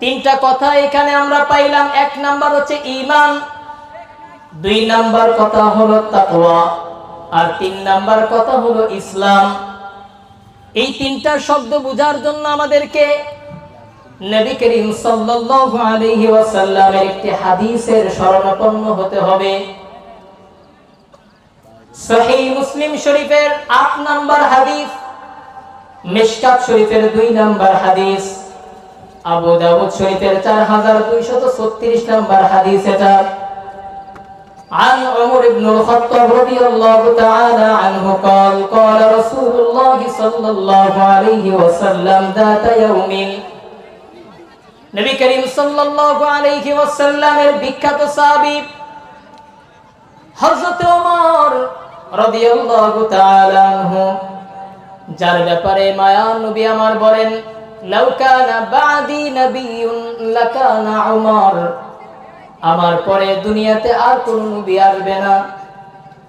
তিনটা কথা এখানে আমরা পাইলাম। এক নাম্বার হচ্ছে ইমান দুই নাম্বার কথা হলো তাকওয়া, আর তিন নাম্বার কথা হলো ইসলাম। এই তিনটা শব্দ বোঝার জন্য আমাদেরকে নবী করিম সাল্লাল্লাহু আলাইহি ওয়াসাল্লামের একটি হাদিসের শরণাপন্ন হতে হবে। সহিহ মুসলিম শরীফের আট নাম্বার হাদিস, মিশকাত শরীফের দুই নাম্বার হাদিস। আবু দাউদ শরীফের চার হাজার দুইশত ছত্রিশ নাম্বার হাদিস এটা عن عمر بن الخطاب رضي الله تعالى عنه قال قال رسول الله صلى الله عليه وسلم ذات يوم নবী করিম সাল্লাল্লাহু আলাইহি ওয়াসাল্লামের বিখ্যাত সাহাবী হযরত ওমর রাদিয়াল্লাহু তাআলা আনহু যার ব্যাপারে মায়া নবী আমার বলেন লাউ কানা বাদি নাবিয়ুন লাকানা উমর। আমার পরে দুনিয়াতে আর কোন নবী আসবে না।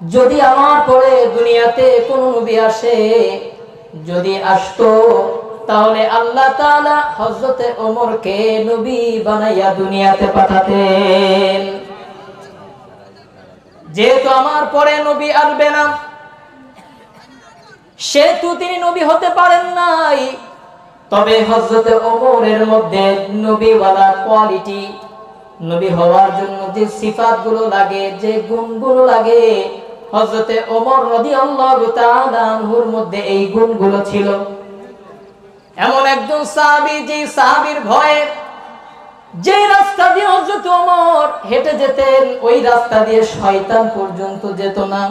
যদি আমার পরে দুনিয়াতে কোন নবী আসে, যদি আসতো, তাহলে আল্লাহ তাআলা হযরতে ওমরকে নবী বানাইয়া দুনিয়াতে পাঠাতেন। যেহেতু আমার পরে নবী আসবে না, সেহেতু তিনি নবী হতে পারেন নাই তবে হজরতে ওমরের মধ্যে নবীওয়ালা কোয়ালিটি নবী হওয়ার জন্য যে সিফাতগুলো লাগে, যে গুণগুলো লাগে হজরতে ওমর রাদিয়াল্লাহু তাআলা আনহুর মধ্যে এই গুণগুলো ছিল। এমন একজন সাহাবী, যে সাহাবীর ভয়ে যে রাস্তা দিয়ে হজরত ওমর হেঁটে যেতেন, ওই রাস্তা দিয়ে শয়তান পর্যন্ত যেত না।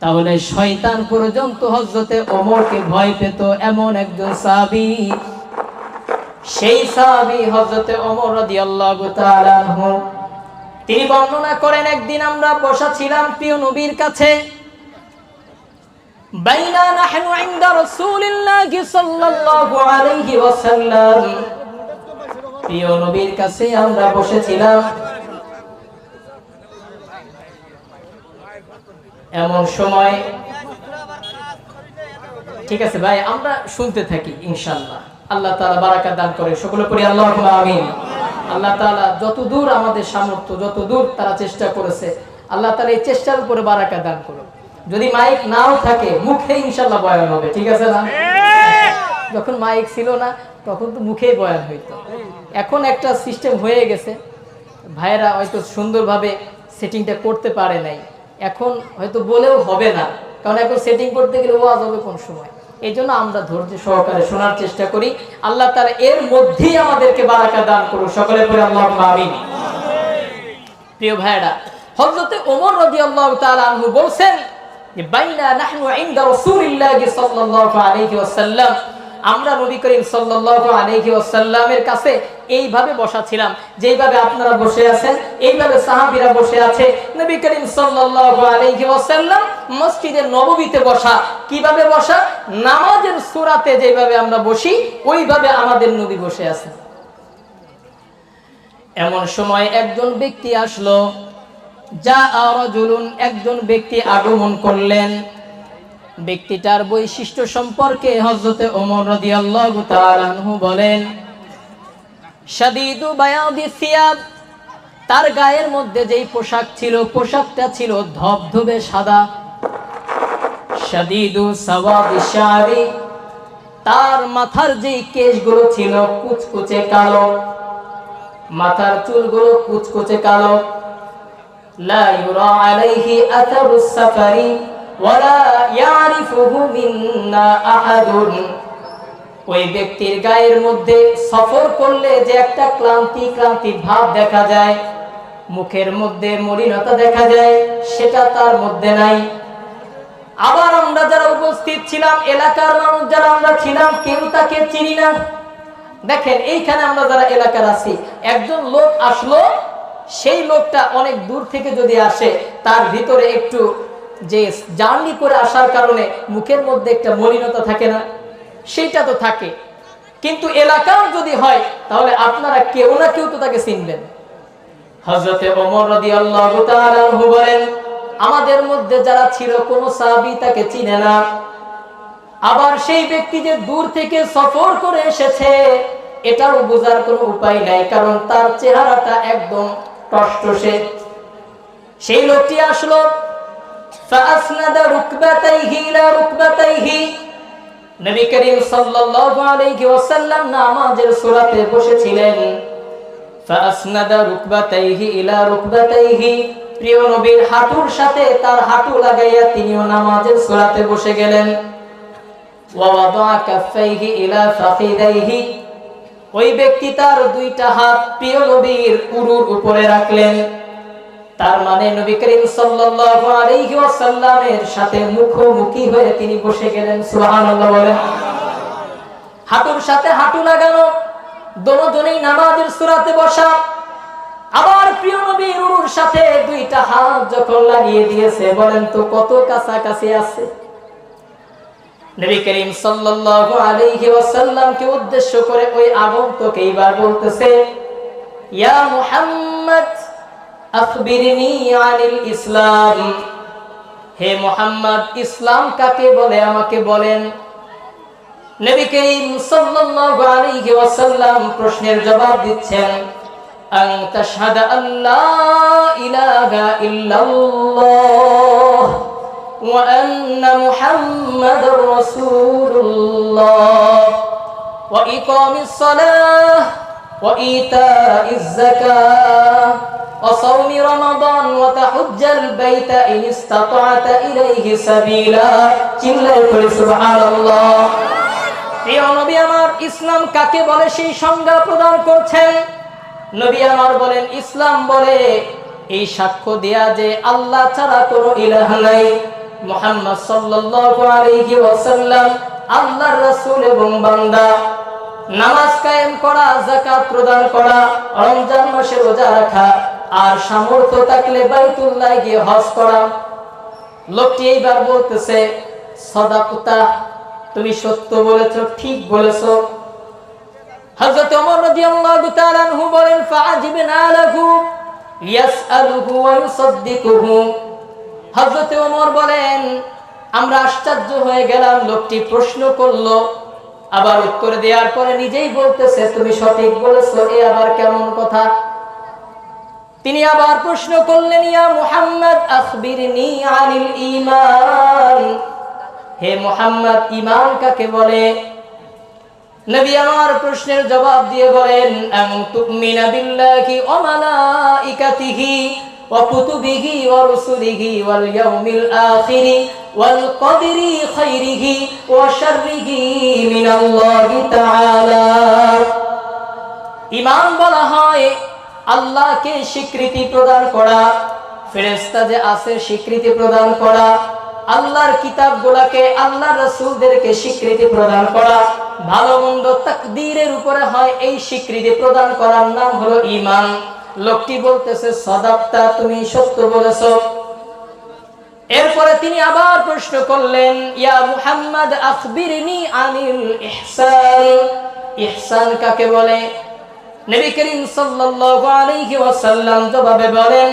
তাহলে শয়তান পর্যন্ত হজরতে ওমরকে ভয় পেত এমন একজন সাহাবী। সেই সাহাবী হজরতে ওমর রাদিয়াল্লাহু তাআলা তিনি বর্ণনা করেন, একদিন আমরা বসা ছিলাম প্রিয় নবীর কাছে। প্রিয় নবীর কাছে আমরা বসেছিলাম। এমন সময় ঠিক আছে ভাই, আমরা শুনতে থাকি ইনশাল্লাহ আল্লাহ তাআলা বারাকাত দান করে। সকলে পড়ি আল্লাহ আমিন। আল্লাহ তাআলা যত দূর আমাদের সামর্থ্য, যত দূর তারা চেষ্টা করেছে, আল্লাহ তাআলা এই চেষ্টার উপরে বারাকাত দান করুন যদি মাইক নাও থাকে, মুখে ইনশাল্লাহ বয়ান হবে, ঠিক আছে না? যখন মাইক ছিল না, তখন তো মুখেই বয়ান হইতো। এখন একটা সিস্টেম হয়ে গেছে। ভাইয়েরা হয়তো সুন্দরভাবে সেটিংটা করতে পারে নাই। এখন হয়তো বলেও হবে না। কারণ এখন সেটিং করতে গেলে ওয়াজ হবে কোন সময়? এই জন্য আমরা ধৈর্য সহকারে শোনার চেষ্টা করি। আল্লাহ তারা এর মধ্যেই আমাদেরকে বারাকা দান করুন সকলে পরে আল্লাহ আমিন। প্রিয় ভাইরা হযরতে ওমর রাদিয়াল্লাহু তাআলা আনহু বলছেন যে, বাইনা নাহনু ইনদা রাসূলিল্লাহি সাল্লাল্লাহু আলাইহি ওয়াসাল্লাম আমরা নবী করিম ওয়াসাল্লামের কাছে এইভাবে বসা ছিলাম যেইভাবে আপনারা বসে আছেন, এইভাবে সাহাবীরা বসে আছে, নবী করিম সাল্লাল্লাহু আলাইহি ওয়াসাল্লাম মসজিদে নববীতে বসা। কীভাবে বসা? নামাজের সূরাতে যেভাবে আমরা বসি, ওইভাবে আমাদের নবী বসে আছেন এমন সময় একজন ব্যক্তি আসলো যা আরজুলুন একজন ব্যক্তি আগমন করলেন। ব্যক্তিটার বৈশিষ্ট্য সম্পর্কে হজরতে ওমর রদিয়াল্লাহু বলেন তার গায়ের মধ্যে যেই পোশাক ছিল, পোশাকটা ছিল ধবধবে সাদা। তার মাথার যেই কেশগুলো ছিল কুচকুচে কালো। মাথার চুলগুলো কুচকুচে কালো। লা ইউরা সাফারি ওই ব্যক্তির গায়ের মধ্যে সফর করলে যে একটা ক্লান্তি ক্লান্তি ভাব দেখা যায়, মুখের মধ্যে মলিনতা দেখা যায়, সেটা তার মধ্যে নাই। আবার আমরা যারা উপস্থিত ছিলাম, এলাকার মানুষ যারা আমরা ছিলাম, কেউ তাকে চিনি না। দেখেন, এইখানে আমরা যারা এলাকার আছি, একজন লোক আসলো, সেই লোকটা অনেক দূর থেকে যদি আসে, তার ভিতরে একটু যে জার্নি করে আসার কারণে মুখের মধ্যে একটা মলিনতা থাকে না সেইটা তো থাকে। কিন্তু এলাকার যদি হয় তাহলে আপনারা কেউ না কেউ তো তাকে চিনবেন। হজরতে ওমর রাদিয়াল্লাহু তাআলা বলেন আমাদের মধ্যে যারা ছিল কোন সাহাবী তাকে চিনে না। আবার সেই ব্যক্তি যে দূর থেকে সফর করে এসেছে এটাও বোঝার কোনো উপায় নাই কারণ তার চেহারাটা একদম টসটসে সেই লোকটি আসলো فأسند ركبتيه إلى ركبتيه নবী করিম সাল্লাল্লাহু আলাইহি ওয়াসাল্লাম নামাজের সূরাতে বসেছিলেন فأسند ركبتيه إلى ركبتيه প্রিয় নবীর হাঁটুর সাথে তার হাঁটু লাগাইয়া তিনিও নামাজের সূরাতে বসে গেলেন ووضع كفيه إلى فخذيه ওই ব্যক্তি তার দুইটা হাত প্রিয় নবীর উরুর উপরে রাখলেন তার মানে নবী করিম সাল্লাল্লাহু আলাইহি ওয়াসাল্লামের সাথে মুখোমুখি হয়ে তিনি বসে গেলেন, সুবহানাল্লাহ বলেন। হাঁটুর সাথে হাঁটু লাগানো, দোনোজনেই নামাজের সূরাতে বসা। আবার প্রিয় নবীর উরুর সাথে দুইটা হাত যখন লাগিয়ে দিয়েছে, বলেন তো কত কাছাকাছি আছে। নবী করিম সাল্লাল্লাহু আলাইহি ওয়াসাল্লামকে উদ্দেশ্য করে ওই আগন্তুক এইবার বলতেছে, ইয়া মুহাম্মদ আখবিরনি আনিল ইসলাম। হে মুহাম্মদ, ইসলাম কাকে বলে? আমাকে বলেন। নবী করিম সাল্লাল্লাহু আলাইহি ওয়াসাল্লাম প্রশ্নের জবাব দিচ্ছেন, আন তাশহাদা আল্লা ইলাহা ইল্লাল্লাহ ওয়া আন্না মুহাম্মাদার রাসূলুল্লাহ ওয়া ইকামিস সালাহ ওয়া ইতাইজ যাকাহ وصوم رمضان وتحج البيت إن استطعت إليه سبيلا চিল্লায় করে সুবহানাল্লাহ প্রিয় নবী আমার ইসলাম কাকে বলে সেই সংজ্ঞা প্রদান করছেন নবী আমার বলেন ইসলাম বলে এই সাক্ষ্য দেয়া যে আল্লাহ ছাড়া কোনো ইলাহ নাই মুহাম্মদ সাল্লাল্লাহু আলাইহি ওয়াসাল্লাম আল্লাহর রাসূল এবং বান্দা নামাজ কায়েম করা যাকাত প্রদান করা রমজান মাসে রোজা রাখা আর সামর্থ্য থাকলে বাইতুল্লাহ গিয়ে হজ করা। লোকটি এইবার বলতেছে, সদাকুতা, তুমি সত্য বলেছ, ঠিক বলেছ। হযরত ওমর রাদিয়াল্লাহু তাআলা আনহু বলেন, ফাআজিবনা লাহু, ইয়াসআলুহু ওয়া ইউসাদ্দিকুহু। হযরত ওমর বলেন, আমরা আশ্চর্য হয়ে গেলাম। লোকটি প্রশ্ন করল, আবার উত্তর দেওয়ার পরে নিজেই বলতেছে, তুমি সঠিক বলেছ, এ আবার কেমন কথা? তিনি আবার প্রশ্ন করলেন, ইয়া মুহাম্মদ, আখবিরনি আনিল ঈমান। হে মুহাম্মদ, ঈমান কাকে বলে? নবী আমার প্রশ্নের জবাব দিয়ে বলেন আন তুমিনা বিল্লাহি ওয়া ওয়া কুতুবিহি ওয়া ওয়াল ইয়াউমিল ওয়াল খাইরিহি ওয়া শাররিহি তাআলা। ঈমান বলা হয় আল্লাহকে স্বীকৃতি প্রদান করা ফেরেস্তা যে আছে স্বীকৃতি প্রদান করা, আল্লাহর কিতাবগুলোকে আল্লাহ রসুলদেরকে স্বীকৃতি প্রদান করা, ভালো মন্দ তাকদীরের উপরে হয় এই স্বীকৃতি প্রদান করার নাম হলো ইমান লোকটি বলতেছে, সদাপ্তা, তুমি সত্য বলেছ। এরপরে তিনি আবার প্রশ্ন করলেন, ইয়া মুহাম্মদ, আখবিরনি আনিল ইহসান। ইহসান কাকে বলে? নবী করিম সাল্লাল্লাহু আলাইহি ওয়াসাল্লাম জবাবে বলেন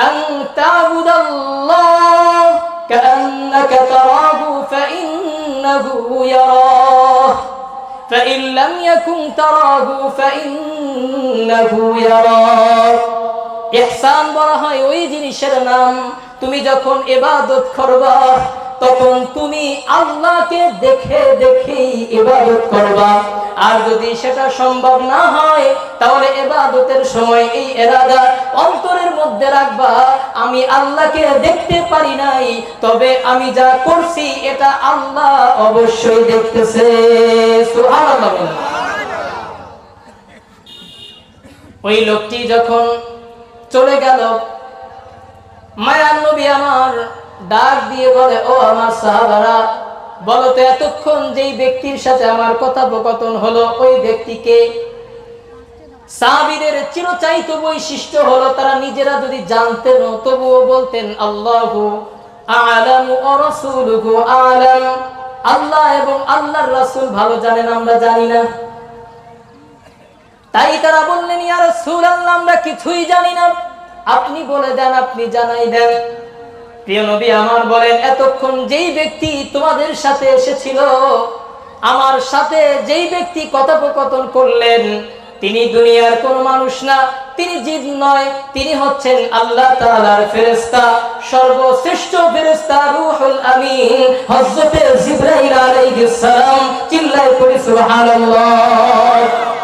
আন তা'বুদাল্লাহ কাআন্নাকা তারাহু ফাইন্নাহু ইয়ারাহ فإن لم يكن تراه فإنه يراك ইহসান বলা হয় ওই জিনিসের নাম তুমি যখন ইবাদত করবা তখন তুমি আল্লাহকে দেখে দেখেই ইবাদত করবা আর যদি সেটা সম্ভব না হয় তাহলে ইবাদতের সময় এই এরাদা অন্তরের মধ্যে রাখবা। আমি আল্লাহকে দেখতে পারি নাই, তবে আমি যা করছি এটা আল্লাহ অবশ্যই দেখতেছে। ওই লোকটি যখন চলে গেল মায়ার নবী আমার ডাক দিয়ে বলে, ও আমার সাহাবারা, বলো তো এতক্ষণ যেই ব্যক্তির সাথে আমার কথোপকথন হলো, ওই ব্যক্তিকে সাহাবীদের চিরচাইত বৈশিষ্ট্য হলো তারা নিজেরা যদি জানতেন, তবুও বলতেন, আল্লাহু আলামু ও রাসূলুহু আলাম। আল্লাহ এবং আল্লাহর রাসূল ভালো জানেন, আমরা জানি না। তাই তারা বললেন, ইয়া রাসূলুল্লাহ, আমরা কিছুই জানি না। আপনি বলে দেন, আপনি জানাই দেন। প্রিয় নবী আমার বলেন, এতক্ষণ যেই ব্যক্তি তোমাদের সাথে এসেছিল, আমার সাথে যেই ব্যক্তি কথোপকথন করলেন তিনি দুনিয়ার কোন মানুষ না, তিনি জিদ নয়, তিনি হচ্ছেন আল্লাহ তাআলার ফেরেস্তা সর্বশ্রেষ্ঠ ফেরেস্তা রুহুল আমিন। হযরতে জিবরাইল আলাইহিস সালাম চিল্লায় পড়ি, সুবহানাল্লাহ।